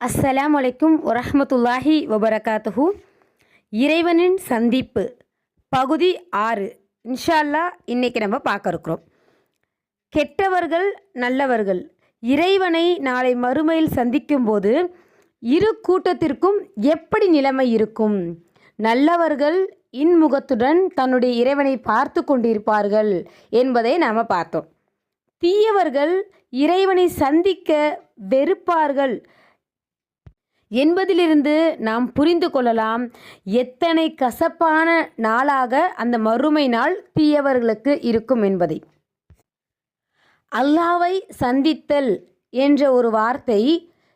அஸ்ஸலாம் வலைக்கும் வரஹ்மத்துல்லாஹி வபரகாத்துஹு. இறைவனின் சந்திப்பு பகுதி ஆறு. இன்ஷா அல்லாஹ் நம்ம பார்க்க இருக்கிறோம் கெட்டவர்கள் நல்லவர்கள். இறைவனை நாளை மறுமையில் சந்திக்கும்போது இரு கூட்டத்திற்கும் எப்படி நிலைமை இருக்கும்? நல்லவர்கள் இன்முகத்துடன் தன்னுடைய இறைவனை பார்த்து கொண்டிருப்பார்கள் என்பதை நாம் பார்த்தோம். தீயவர்கள் இறைவனை சந்திக்க வெறுப்பார்கள் என்பதிலிருந்து நாம் புரிந்து கொள்ளலாம். எத்தனை கசப்பான நாளாக அந்த மறுமை நாள் தீயவர்களுக்கு இருக்கும் என்பதை. அல்லாவை சந்தித்தல் என்ற ஒரு வார்த்தை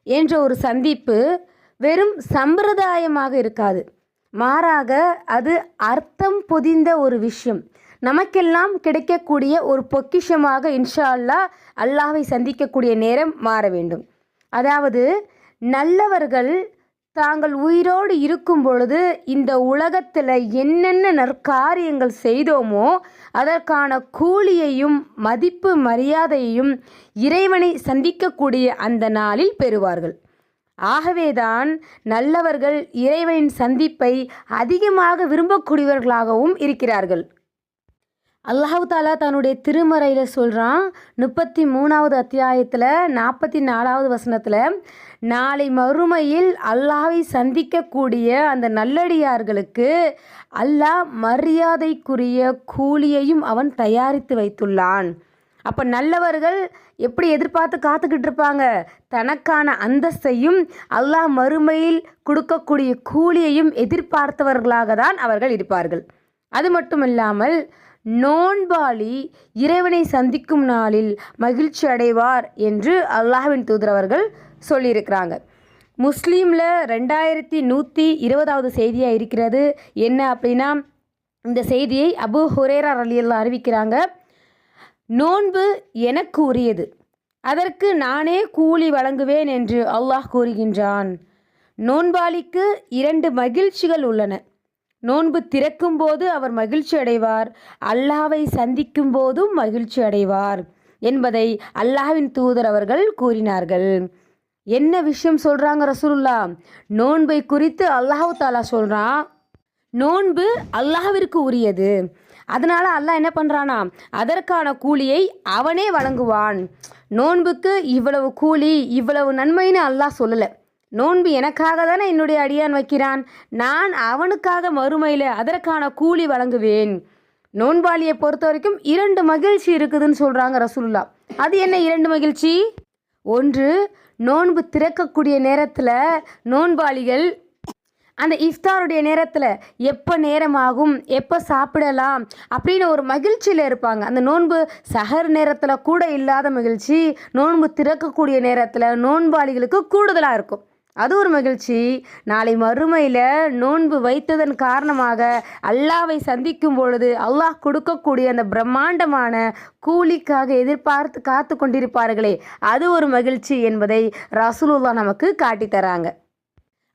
என்ற ஒரு சந்திப்பு வெறும் சம்பிரதாயமாக இருக்காது. மாறாக அது அர்த்தம் பொதிந்த ஒரு விஷயம். நமக்கெல்லாம் கிடைக்கக்கூடிய ஒரு பொக்கிஷமாக இன்ஷா அல்லாஹ் அல்லாவை சந்திக்கக்கூடிய நேரம் மாற வேண்டும். அதாவது நல்லவர்கள் தாங்கள் உயிரோடு இருக்கும் பொழுது இந்த உலகத்தில் என்னென்ன நற்காரியங்கள் செய்தோமோ அதற்கான கூலியையும் மதிப்பு மரியாதையையும் இறைவனை சந்திக்கக்கூடிய அந்த நாளில் பெறுவார்கள். ஆகவேதான் நல்லவர்கள் இறைவனின் சந்திப்பை அதிகமாக விரும்பக்கூடியவர்களாகவும் இருக்கிறார்கள். அல்லாஹு தாலா தன்னுடைய திருமறையில் சொல்கிறான் முப்பத்தி மூணாவது அத்தியாயத்தில் நாற்பத்தி நாலாவது வசனத்தில் நாளை மறுமையில் அல்லாவை சந்திக்கக்கூடிய அந்த நல்லடியார்களுக்கு அல்லாஹ் மரியாதைக்குரிய கூலியையும் அவன் தயாரித்து வைத்துள்ளான். அப்போ நல்லவர்கள் எப்படி எதிர்பார்த்து காத்துக்கிட்டு இருப்பாங்க? தனக்கான அந்தஸ்தையும் அல்லாஹ் மறுமையில் கொடுக்கக்கூடிய கூலியையும் எதிர்பார்த்தவர்களாக தான் அவர்கள் இருப்பார்கள். அது மட்டும் இல்லாமல் நோன்பாளி இறைவனை சந்திக்கும் நாளில் மகிழ்ச்சி அடைவார் என்று அல்லாஹ்வின் தூதர் அவர்கள் சொல்லியிருக்கிறாங்க. முஸ்லீமில் ரெண்டாயிரத்தி நூற்றி இருபதாவது செய்தியாக இருக்கிறது. என்ன அப்படின்னா இந்த செய்தியை அபு ஹுரேரா ரலியல்லா அறிவிக்கிறாங்க. நோன்பு எனக்கு உரியது. அதற்கு நானே கூலி வழங்குவேன் என்று அல்லாஹ் கூறுகின்றான். நோன்பாளிக்கு இரண்டு மகிழ்ச்சிகள் உள்ளன. நோன்பு திறக்கும் போது அவர் மகிழ்ச்சி அடைவார் அல்லாவை சந்திக்கும் போதும் மகிழ்ச்சி அடைவார் என்பதை அல்லாஹ்வின் தூதர் அவர்கள் கூறினார்கள். என்ன விஷயம் சொல்றாங்க ரசூலுல்லா? நோன்பை குறித்து அல்லாஹு தாலா சொல்றான் நோன்பு அல்லாஹ்விற்கு உரியது. அதனால அல்லாஹ் என்ன பண்ணுறானா அதற்கான கூலியை அவனே வழங்குவான். நோன்புக்கு இவ்வளவு கூலி இவ்வளவு நன்மைன்னு அல்லாஹ் சொல்லலை. நோன்பு எனக்காக தானே என்னுடைய அடியான் வைக்கிறான்? நான் அவனுக்காக மறுமையில் அதற்கான கூலி வழங்குவேன். நோன்பாளியை பொறுத்த வரைக்கும் இரண்டு மகிழ்ச்சி இருக்குதுன்னு சொல்கிறாங்க ரசுல்லா அது என்ன இரண்டு மகிழ்ச்சி? ஒன்று நோன்பு திறக்கக்கூடிய நேரத்தில் நோன்பாளிகள் அந்த இஃப்தாருடைய நேரத்தில் எப்போ நேரமாகும் எப்போ சாப்பிடலாம் அப்படின்னு ஒரு மகிழ்ச்சியில் இருப்பாங்க. அந்த நோன்பு சஹர் நேரத்தில் கூட இல்லாத மகிழ்ச்சி நோன்பு திறக்கக்கூடிய நேரத்தில் நோன்பாளிகளுக்கு கூடுதலாக இருக்கும். அது ஒரு மகிழ்ச்சி. நாளை மறுமையில் நோன்பு வைத்ததன் காரணமாக அல்லாவை சந்திக்கும் பொழுது அல்லாஹ் கொடுக்கக்கூடிய அந்த பிரம்மாண்டமான கூலிக்காக எதிர்பார்த்து காத்து கொண்டிருப்பார்களே அது ஒரு மகிழ்ச்சி என்பதை ரசூலுல்லா நமக்கு காட்டித்தராங்க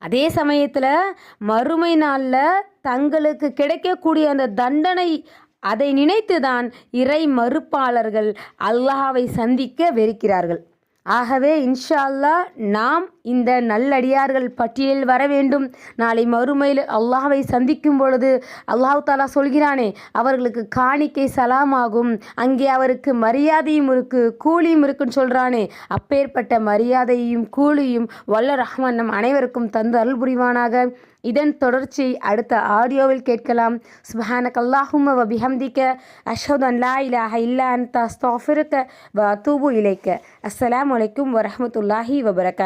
அதே சமயத்தில் மறுமை நாளில் தங்களுக்கு கிடைக்கக்கூடிய அந்த தண்டனை அதை நினைத்துதான் இறை மறுப்பாளர்கள் அல்லாஹ்வை சந்திக்க வெறுக்கிறார்கள். ஆகவே இன்ஷா அல்லாஹ் நாம் இந்த நல்லடியார்கள் பட்டியலில் வர வேண்டும். நாளை மறுமையில் அல்லாஹ்வை சந்திக்கும் பொழுது அல்லாஹு தாலா சொல்கிறானே அவர்களுக்கு காணிக்கை சலாமாகும். அங்கே அவருக்கு மரியாதையும் இருக்கு கூலியும் இருக்குன்னு சொல்கிறானே அப்பேற்பட்ட மரியாதையும் கூலியும் வல்ல ரஹ்மான் நம் அனைவருக்கும் தந்து அருள் புரிவானாக. இதன் தொடர்ச்சியை அடுத்த ஆடியோவில் கேட்கலாம். சுபஹானக் அல்லாஹும்ம வ பிஹம்திக்க அஷ்ஹது லா இலாஹ இல்லா அன்த. அஸ்தஃபிருக்க வ தூபு இலைக்க. அஸ்லாம் வலைக்கும் வரமத்துல்லாஹி வபரகாத்